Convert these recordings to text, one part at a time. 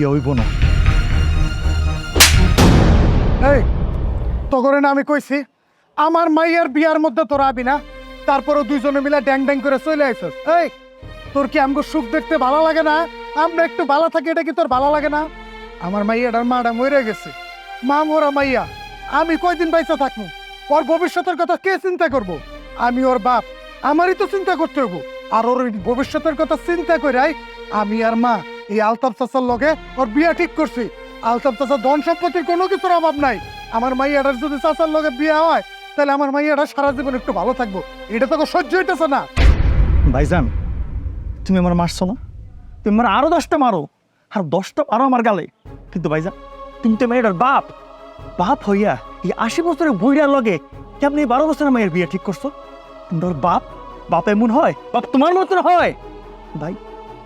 বিয়ে হইব না। এই তো করে না আমি কইছি, আমার মাইয়ার বিয়ার মধ্যে তোরা আবি না তারপরে দুইজনে মিলে ড্যাং ড্যাং করে চলে আইসস এই, তোর কি আমগো সুখ দেখতে ভালো লাগে না? আমরা একটু ভালো থাকি, এটা কি তোর ভালো লাগে না? আমার মাইয়াটার মাটা মরে গেছে। মা মোরা মাইয়া, আমি কয়দিন বাইসা থাকব ওর ভবিষ্যতের কথা কে চিন্তা করব? আমি ওর বাপ, আমারই তো চিন্তা করতে হইব। আর ওর ভবিষ্যতের কথা চিন্তা কইরাই আমি আর মা এই আলতাফ চাচার লগে ওর বিয়া ঠিক করছি। আলতাফ চাচা ধন সম্পত্তির কোনো কিছুর অভাব নাই। আমার মাইয়াটার যদি চাচার লগে বিয়া হয়, তাহলে আমার মাইয়াটা সারা জীবন একটু ভালো থাকব। এটা তো সহ্য হইতেছে না। ভাইজান, তুমি আমার মারছো না তুমি আমার আরও দশটা মারো। আর দশটা মারো আমার গালে। কিন্তু ভাইজান, তুমি তো মেয়েটার বাপ। বাপ হইয়া এই আশি বছরের বইরার লগে কেমনি বারো বছরের মেয়ের বিয়ে ঠিক করছ? তুমি ওর বাপ বাপ এমন হয়, বাপ তোমার মতন হয়। ভাই,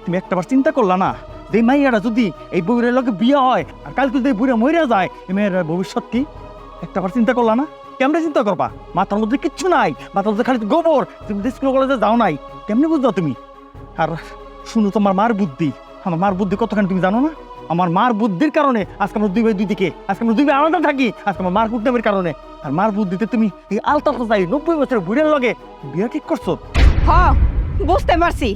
তুমি একটাবার চিন্তা করলা না। যে এই মাইয়াটা যদি এই বইরের লগে বিয়ে হয় আর কালকে যদি বুড়া মরে যায়, এই মেয়ের ভবিষ্যৎ কি? একটাবার চিন্তা করলা না? কেমনে চিন্তা করবা? মাথার মধ্যে কিচ্ছু নাই, মাথার মধ্যে খালি গোবর। তুমি স্কুল কলেজে যাও নাই, কেমনে বুঝছ তুমি? আর শুনো তোমার মার বুদ্ধি। আমার মার বুদ্ধি কতখানি তুমি জানো না? আমার মার বুদ্ধির কারণে আজকে আমরা দুই ভাই, দুই দিকে, আজকে আমরা দুই ভাই আলাদা থাকি, আজকে আমার মার কুটনামের কারণে। আর মার বুদ্ধিতে তুমি এই আলতাফ যাই নব্বই বছরের বুড়ের লগে বিয়ে ঠিক করছ? হ, বুঝতে পারছি।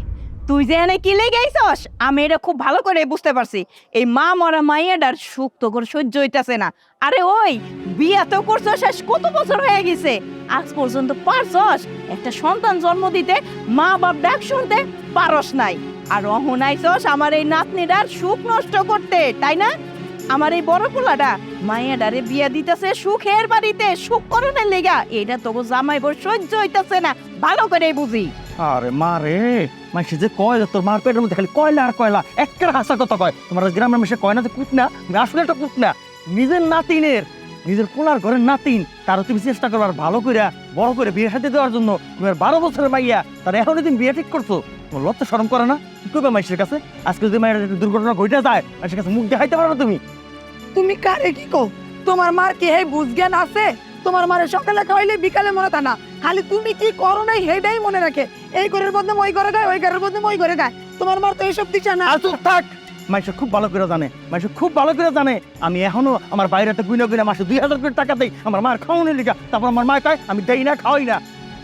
তুই যে এনে কি লেগেছস আমি এটা খুব ভালো করে বুঝতে পারছি। এই মা মরা মাইয়াডার সুখ তো করে সহ্য হইতাছে না। আরে ওই, বিয়ে তো করছ শেষ কত বছর হয়ে গেছে? আজ পর্যন্ত পারছস? একটা সন্তান জন্ম দিতে মা বাপ ডাক শুনতে পারস নাই। আর অহনাইছস আমার এই নাতনিটার সুখ নষ্ট করতে, তাই না? আমার এই বড় পোলাটা মাইয়াডারে বিয়া দিতেছে সুখের বাড়িতে, সুখ করণের লেগা। এটা তোকে জামাই বর সহ্য হইতাছে না, ভালো করে বুঝি। আরে মা রে মাসে যে কয় তোর মার পেটের মধ্যে খালি কয়লা আর কয়লা একটা হাসা কথা কয়। তোমার গ্রামের মেশে কয় না যে কুট না আমি আসলে একটা কুট না নিজের নাতিনের, নিজের পোলার ঘরের নাতিন, তারও তুমি চেষ্টা করবার ভালো করে বড় করে বিয়ে সাথে দেওয়ার জন্য। তুমি আর বারো বছরের মাইয়া, তার এখনই তুমি বিয়ে ঠিক করছ। তোমার লজ্জা শরম করে না? কি করবে মাইসের কাছে? আজকে যদি মায়ের দুর্ঘটনা ঘটে যায়, মাইসের কাছে মুখ দেখাইতে পারো না তুমি। তুমি কারে কি কো তোমার মার কি হে বুঝ জ্ঞান আছে? তোমার মারে সকালে খাওয়াইলে বিকালে মনে তা না। খালি তুমি কি করো নাই হেডাই মনে রাখে। এই ঘরের বদলে ওই ঘরে গায় ওই ঘরের বদলে ওই ঘরে গায় তোমার মার তো এইসব দিচ্ছে না। আর চুপ থাক। মাইসে খুব ভালো করে জানে মাইসে খুব ভালো করে জানে। আমি এখনও আমার বাইরেতে গুইনা গুইনা মাসে দুই হাজার করে টাকা দেই। আমার মার খাওয়ানোর লিগা। তারপর আমার মা কয় আমি দেই না খাওয়াই না।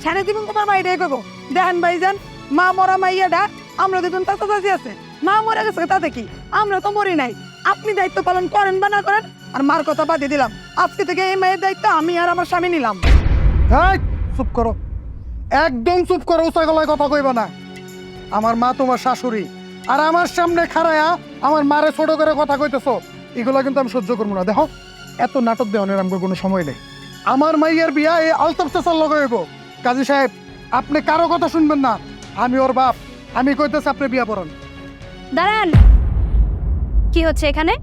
সাড়ে দিন তোমার মা এটাই করব দেখেন ভাইজান মা মরা মাইয়াটা আমরা দেখুন তাতে চাচি আছে। মা মরে গেছে তাতে কি? আমরা তো মরি নাই। আপনি দায়িত্ব পালন করেন বা না করেন আর মার কথা বাদ দিলাম। আজকে থেকে এই মায়ের দায়িত্ব আমি আর আমার স্বামী নিলাম। এই চুপ করো। একদম চুপ করো উঁচা গলায় কথা কইবা না। আমার মা তোমার শাশুড়ি আর আমার সামনে খাড়ায়া আমার মারে ছোট করে কথা কইতেছো এগুলো কিন্তু আমি সহ্য করব না। দেখো এত নাটক দেওয়ানের আমার কোনো সময় নেই। আমার মাইয়ার বিয়া এই আলতাফ চাচার লগে হইব। কাজী সাহেব আপনি কারও কথা শুনবেন না। আমি ওর বাপ আমি কইতেছি আপনি বিয়া পড়ান দাঁড়ান। কি হচ্ছে এখানে?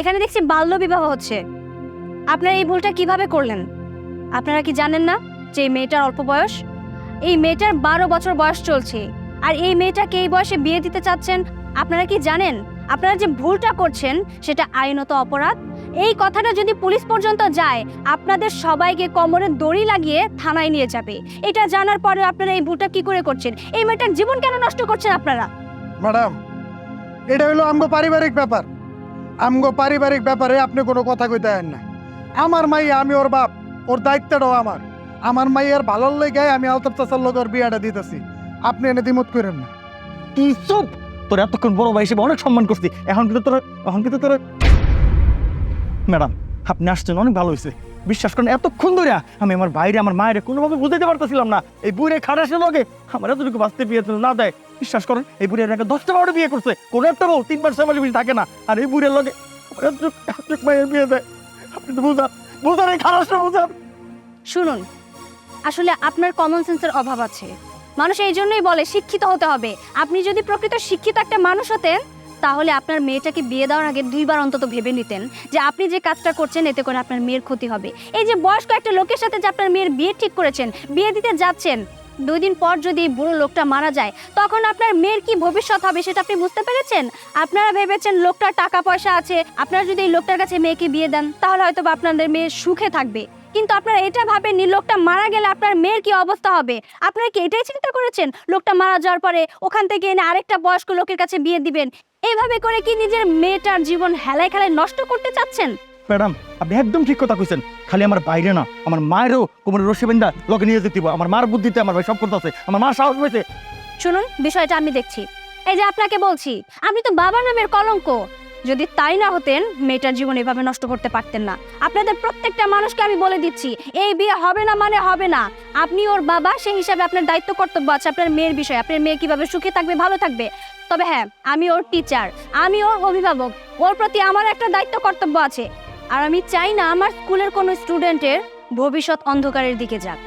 এখানে দেখছি বাল্য বিবাহ হচ্ছে। আপনারা এই ভুলটা কীভাবে করলেন? আপনারা কি জানেন না যে এই মেয়েটার অল্প বয়স? এই মেয়েটার বারো বছর বয়স চলছে। আর এই মেয়েটাকে এই বয়সে বিয়ে দিতে চাচ্ছেন, আপনারা কি জানেন? আপনারা যে ভুলটা করছেন, সেটা আইনত অপরাধ। এই কথাটা যদি পুলিশ পর্যন্ত যায়, আপনাদের সবাইকে কোমরে দড়ি লাগিয়ে থানায় নিয়ে যাবে। এটা জানার পরে আপনারা এই ভুলটা কি করে করছেন? এই মেয়েটার জীবন কেন নষ্ট করছেন আপনারা? ম্যাডাম এটা হলো আমগো পারিবারিক ব্যাপার। আমগো পারিবারিক ব্যাপারে আপনি কোনো কথা কইতে দেন না আমার মাইয়া আমি ওর বাপ, ওর দায়িত্বটাও আমার। আমার মাইয়ার ভালোর লেগে আমি আলতাফ চাচার লোক ওর বিয়াটা দিতেছি। আপনি এনে দিমত করেন না। তুই চুপ! তোর এতক্ষণ বড় ভাই হিসেবে অনেক সম্মান করছি। এখন কিন্তু তোর এখন কিন্তু তোর ম্যাডাম আপনি আসছেন, অনেক ভালো হয়েছে। বিশ্বাস করেন, এতক্ষণ ধরে আমি আমার বাইরে, আমার মায়ের কোনোভাবে বুঝতে পারতেছিলাম না। এই বুড়ে খারাসের লগে আমার এতটুকু বাঁচতে বিয়ে দিল না দেয়। বিশ্বাস করেন, এই বুড়ের একটা দশটা বারোটা বিয়ে করছে। কোনো একটা বউ ছয় মাসের বেশি থাকে না। আর এই বুড়ের লগে মায়ের বিয়ে দেয়। আপনি তো বুঝান বুঝান এই খারাসটা বুঝান। শুনুন, আসলে আপনার কমন সেন্সের অভাব আছে। মানুষ এই জন্যই বলে, শিক্ষিত হতে হবে। আপনি যদি প্রকৃত শিক্ষিত একটা মানুষ হতেন তাহলে আপনার মেয়েটাকে বিয়ে দেওয়ার আগে দুইবার অন্তত ভেবে নিতেন যে আপনি যে কাজটা করছেন, এতে করে আপনার মেয়ের ক্ষতি হবে। এই যে বয়স্ক একটা লোকের সাথে যে আপনার মেয়ের বিয়ে ঠিক করেছেন, বিয়ে দিতে যাচ্ছেন, দুই দিন পর যদি বুড়ো লোকটা মারা যায়, তখন আপনার মেয়ের কি ভবিষ্যৎ হবে সেটা আপনি বুঝতে পেরেছেন? আপনারা ভেবেছেন লোকটার টাকা পয়সা আছে, আপনারা যদি এই লোকটার কাছে মেয়েকে বিয়ে দেন, তাহলে হয়তো আপনাদের মেয়ে সুখে থাকবে। কিন্তু আপনারা এটা ভাবেননি লোকটা মারা গেলে আপনার মেয়ের কি অবস্থা হবে? আপনারা কি এটাই চিন্তা করেছেন? লোকটা মারা যাওয়ার পরে ওখান থেকে এনে আরেকটা বয়স্ক লোকের কাছে বিয়ে দিবেন। এইভাবে করে কি নিজের মেয়েটার জীবন হেলায় খেলায় নষ্ট করতে চাচ্ছেন? ম্যাডাম আপনি একদম ঠিক কথা কইছেন। খালি আমার বাইরে না আমার মায়েরও কোমরে রশি বেন্দা লোকে নিয়ে যেতে। আমার মার বুদ্ধিতে আমার ভাই সব করতে আছে। আমার মা সাহস পেয়েছে শুনুন বিষয়টা আমি দেখছি। এই যে আপনাকে বলছি আপনি তো বাবা নামের কলঙ্ক। যদি তাই না হতেন, মেয়েটার জীবন এভাবে নষ্ট করতে পারতেন না। আপনাদের প্রত্যেকটা মানুষকে আমি বলে দিচ্ছি, এই বিয়ে হবে না মানে হবে না। আপনি ওর বাবা, সেই হিসাবে আপনার দায়িত্ব কর্তব্য আছে, আপনার মেয়ের বিষয়ে। আপনার মেয়ে কীভাবে সুখে থাকবে, ভালো থাকবে? তবে হ্যাঁ আমি ওর টিচার আমি ওর অভিভাবক। ওর প্রতি আমার একটা দায়িত্ব কর্তব্য আছে। আর আমি চাই না আমার স্কুলের কোনো স্টুডেন্টের ভবিষ্যৎ অন্ধকারের দিকে যাক।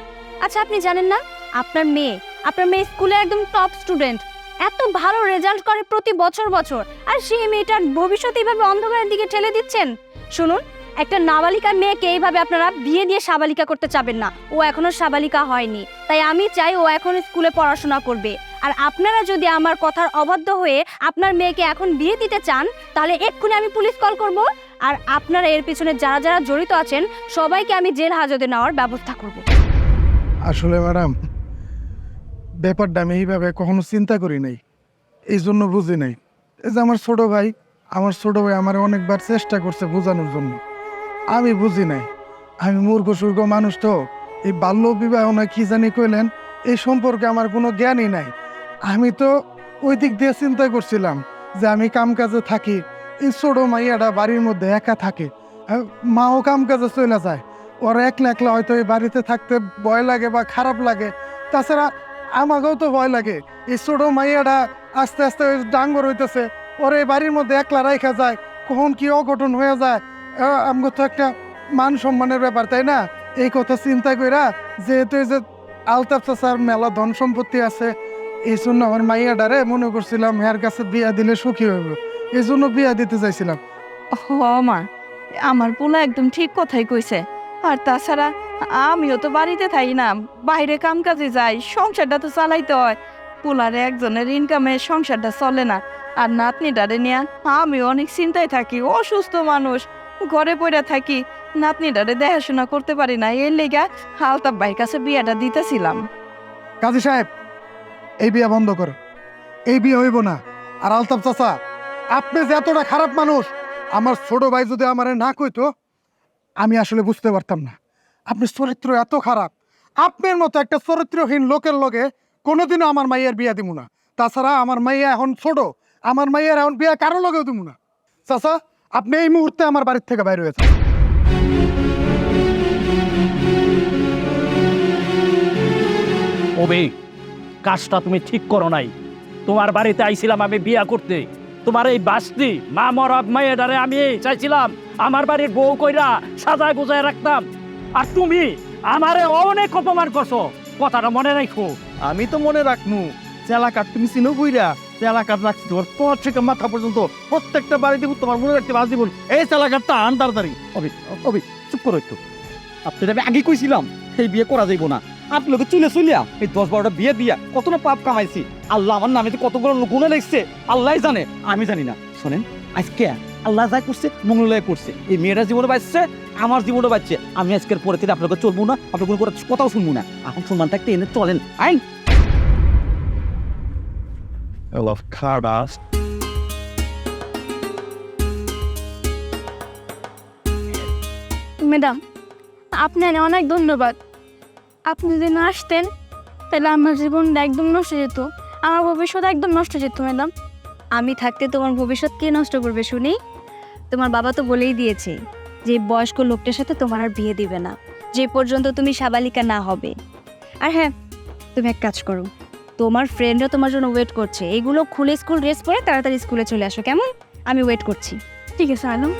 আচ্ছা আপনি জানেন না, আপনার মেয়ে আপনার মেয়ে স্কুলে একদম টপ স্টুডেন্ট এত ভালো রেজাল্ট করে প্রতি বছর বছর। আর সেই মেয়েটার ভবিষ্যৎ এইভাবে অন্ধকারের দিকে ঠেলে দিচ্ছেন? শুনুন, একটা নাবালিকা মেয়েকে এইভাবে আপনারা বিয়ে দিয়ে সাবালিকা করতে চাবেন না। ও এখনও সাবালিকা হয়নি। তাই আমি চাই ও এখন স্কুলে পড়াশোনা করবে। আর আপনারা যদি আমার কথার অবাধ্য হয়ে আপনার মেয়েকে এখন বিয়ে দিতে চান, তাহলে এক্ষুনি আমি পুলিশ কল করব। আর আপনারা এর পিছনে যারা যারা জড়িত আছেন, সবাইকে আমি জেল হাজতে নেওয়ার ব্যবস্থা করব। আসলে ম্যাডাম ব্যাপারটা আমি এইভাবে কখনো চিন্তা করি নাই। এই জন্য বুঝি নাই। এই যে আমার ছোট ভাই, আমার ছোট ভাই আমার অনেকবার চেষ্টা করছে বোঝানোর জন্য। আমি বুঝি নাই। আমি মূর্খ সূর্খ মানুষ তো। এই বাল্য বিবাহ না কি জানি কইলেন, এই সম্পর্কে আমার কোনো জ্ঞানই নাই। আমি তো ওই দিক দিয়ে চিন্তা করছিলাম যে আমি কাম কাজে থাকি। এই ছোট মাইয়াটা বাড়ির মধ্যে একা থাকে। মাও কাম কাজে চলে যায়। ওরা একলা একলা হয়তো এই বাড়িতে থাকতে ভয় লাগে বা খারাপ লাগে। তাছাড়া আমাকেও তো ভয় লাগে। এই ছোট মাইয়াটা আস্তে আস্তে ডাঙ্গর হইতেছে। ওর বাড়ির মধ্যে একলা রাখা যায়, কখন কি অঘটন হয়ে যায়। আমাকে তো একটা মান সম্মানের ব্যাপার, তাই না? এই কথা চিন্তা কইরা যেহেতু এই যে আলতাফ চাচার মেলা ধন সম্পত্তি আছে এই জন্য আমার মাইয়াডারে মনে করছিলাম হের কাছে বিয়া দিলে সুখী হইব। এই জন্য বিয়া দিতে চাইছিলাম। ও মা আমার পোলা একদম ঠিক কথাই কইছে। আর তাছাড়া আমিও তো বাড়িতে থাকি না, বাইরে কাম কাজে যাই, সংসারটা তো চালাইতে হয়। পোলারে একজনের ইনকামে সংসারটা চলে না, আর নাতনি নাতনিটারে নিয়ে আমিও অনেক চিন্তায় থাকি, অসুস্থ মানুষ, ঘরে পড়ে থাকি। নাতনি নাতনিটারে দেখাশোনা করতে পারি না, এর লেগা হালতাপ ভাইয়ের কাছে বিয়েটা দিতেছিলাম। কাজী সাহেব, এই বিয়ে বন্ধ করো। এই বিয়ে হইব না। আর আলতাফ চাচা, আপনি যে এতটা খারাপ মানুষ, আমার ছোট ভাই যদি আমারে না কইতো, আমি আসলে বুঝতে পারতাম না। আপনার চরিত্র এত খারাপ। আপনার মতো একটা চরিত্রহীন লোকের লগে কোনোদিনও আমার মাইয়ের বিয়া দিব না। তাছাড়া আমার মাইয়া এখন ছোট, আমার মাইয়ার এখন বিয়া কারও লগেও দিব না। চাচা, আপনি এই মুহূর্তে আমার বাড়ির থেকে বাইরে হয়েছে ওবে, কাজটা তুমি ঠিক করো নাই। তোমার বাড়িতে আইছিলাম আমি বিয়া করতে। তোমার এই বাস্তি, মা মরক মায়েরারে আমি চাইছিলাম, আমার বাড়ির বউ কইরা সাজায় গুজায় রাখতাম। আর তুমি আমারে অনেক অপমান করছ। কথাটা মনে রাখো। আমি তো মনে রাখমু চেলাকাট তুমি চিনো বইরা চেলাকাট রাখছি তোমার পর থেকে মাথা পর্যন্ত প্রত্যেকটা বাড়ি তোমার মনে রাখতে দিব এই চেলাকাটটা আন তাড়াতাড়ি অবি অবি চুপ করো একটু। আপনি আমি আগে কইছিলাম এই বিয়ে করা যাইব না। আপনি লোকে চুলে চুলিয়া এই দশ বারোটা বিয়ে দিয়া কত না পাপ কামাইছি। আল্লাহ আমার নামে যে কতগুলো গুণে লেগছে আল্লাহ জানে, আমি জানি না। শোনেন, আজকে আল্লাহ যা করছে মঙ্গলায় করছে। এই মেয়েটা জীবনে বাঁচছে আমার জীবনে বাঁচছে। আমি আজকের পরে থেকে আপনাকে চলবো না আপনার কোনো কথাও শুনব না। এখন সম্মান থাকতে এনে চলেন। আইন! I love Cardass. ম্যাডাম আপনার অনেক ধন্যবাদ। আপনি যদি না আসতেন তাহলে আমার জীবনটা একদম নষ্ট যেত। আমার ভবিষ্যৎ একদম নষ্ট যেত ম্যাডাম। আমি থাকতে তোমার ভবিষ্যৎ কে নষ্ট করবে শুনি? তোমার বাবা তো বলেই দিয়েছে যে, বয়স্ক লোকটার সাথে তোমার আর বিয়ে দিবে না। যে পর্যন্ত তুমি সাবালিকা না হবে। আর হ্যাঁ তুমি এক কাজ করো। তোমার ফ্রেন্ডরা তোমার জন্য ওয়েট করছে। এগুলো খুলে স্কুল ড্রেস পরে তাড়াতাড়ি স্কুলে চলে আসো, কেমন? আমি ওয়েট করছি। ঠিক আছে, আলম।